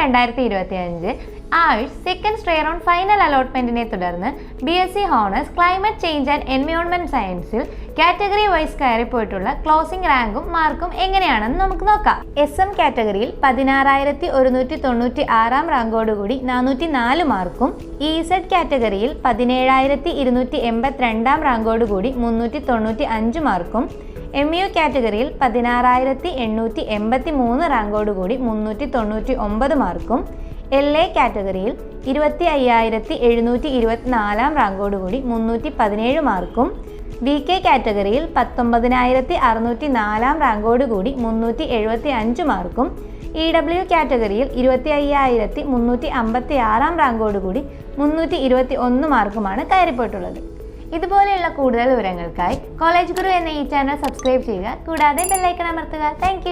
രണ്ടായിരത്തി ഇരുപത്തി അഞ്ച് Ayush second stray on final അലോട്ട്മെന്റിനെ തുടർന്ന് B S C honours climate change and environment സയൻസിൽ കാറ്റഗറി വൈസ് കയറിപ്പോയിട്ടുള്ള ക്ലോസിംഗ് റാങ്കും മാർക്കും എങ്ങനെയാണെന്ന് നമുക്ക് നോക്കാം. എസ് എം കാറ്റഗറിയിൽ പതിനാറായിരത്തി ഒരുന്നൂറ്റി തൊണ്ണൂറ്റി ആറാം റാങ്കോടുകൂടി നാനൂറ്റി നാല് മാർക്കും ഇ സെഡ് കാറ്റഗറിയിൽ പതിനേഴായിരത്തി ഇരുന്നൂറ്റി എൺപത്തിരണ്ടാം റാങ്കോടുകൂടി മുന്നൂറ്റി തൊണ്ണൂറ്റി അഞ്ച് മാർക്കും എം യു കാറ്റഗറിയിൽ പതിനാറായിരത്തി എണ്ണൂറ്റി എൺപത്തി മൂന്ന് റാങ്കോടുകൂടി മുന്നൂറ്റി തൊണ്ണൂറ്റി ഒമ്പത് മാർക്കും എൽ എ കാറ്റഗറിയിൽ ഇരുപത്തി അയ്യായിരത്തി എഴുന്നൂറ്റി ഇരുപത്തിനാലാം റാങ്കോടുകൂടി മുന്നൂറ്റി പതിനേഴ് മാർക്കും ബി കെ കാറ്റഗറിയിൽ പത്തൊമ്പതിനായിരത്തി അറുന്നൂറ്റി നാലാം റാങ്കോടുകൂടി മുന്നൂറ്റി എഴുപത്തി അഞ്ച് മാർക്കും ഇ ഡബ്ല്യു കാറ്റഗറിയിൽ ഇരുപത്തി അയ്യായിരത്തി മുന്നൂറ്റി അമ്പത്തി ആറാം റാങ്കോടുകൂടി മുന്നൂറ്റി ഇരുപത്തി ഒന്ന് മാർക്കുമാണ് കയറിപ്പോയിട്ടുള്ളത്. ഇതുപോലെയുള്ള കൂടുതൽ വിവരങ്ങൾക്കായി കോളേജ് ഗുരു എന്ന ഈ ചാനൽ സബ്സ്ക്രൈബ് ചെയ്യുക. കൂടാതെ ബെല്ലൈക്കൺ അമർത്തുക. താങ്ക്